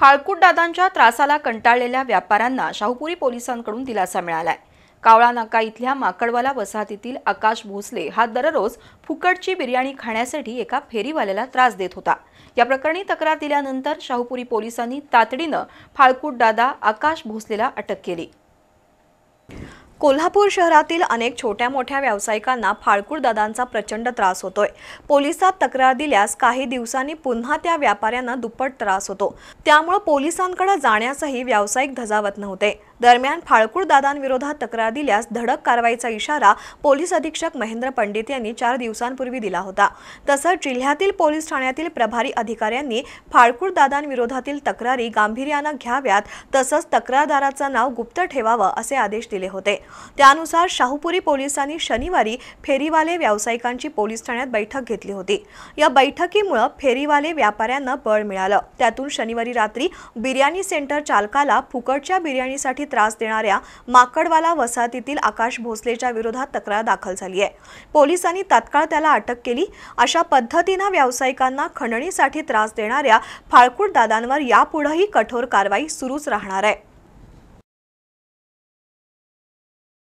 फाळकूट दादांच्या त्रासाला कंटाळलेल्या व्यापाऱ्यांना शाहूपुरी पोलिसांकडून दिलासा मिळालाय. कावळा नाका इथल्या माकडवाला वसाहतीतील आकाश भोसले हा दररोज फुकटची बिर्याणी खाण्यासाठी एका फेरीवाल्याला त्रास देत होता. या प्रकरणी तक्रार दिल्यानंतर शाहूपुरी पोलिसांनी तातडीनं फाळकूट दादा आकाश भोसलेला अटक केली. कोल्हापूर शहरातील अनेक छोट्या मोठ्या व्यावसायिकांना फाळकूळ दादांचा प्रचंड त्रास होतोय. पोलिसात तक्रार दिल्यास काही दिवसांनी पुन्हा त्या व्यापाऱ्यांना दुप्पट त्रास होतो. त्यामुळे पोलिसांकडे जाण्यासही व्यावसायिक धजावत नव्हते. दरम्यान फाळकूट दादांविरोधात तक्रार दिल्यास धडक कारवाईचा इशारा पोलीस अधीक्षक महेंद्र पंडित यांनी चार दिवसांपूर्वी दिला होता. तसंच जिल्ह्यातील पोलीस ठाण्यातील प्रभारी अधिकाऱ्यांनी फाळकूळ दादांविरोधातील तक्रारी गांभीर्यानं घ्याव्यात तसंच तक्रारदाराचं नाव गुप्त ठेवावं असे आदेश दिले होते. त्यानुसार शाहूपुरी पोलिसांनी शनिवारी फेरीवाले व्यावसायिकांची पोलीस ठाण्यात बैठक घेतली होती. या बैठकीमुळे फेरीवाले व्यापाऱ्यांना बळ मिळालं. त्यातून शनिवारी रात्री बिर्याणी सेंटर चालकाला फुकटच्या बिर्याणीसाठी त्रास देणाऱ्या माकडवाला वसाहतीतील आकाश भोसलेच्या विरोधात तक्रार दाखल झाली आहे पोलिसांनी तात्काळ त्याला अटक केली. अशा पद्धतीनं व्यावसायिकांना खंडणीसाठी त्रास देणाऱ्या फाळकूट दादांवर यापुढेही कठोर कारवाई सुरूच राहणार आहे.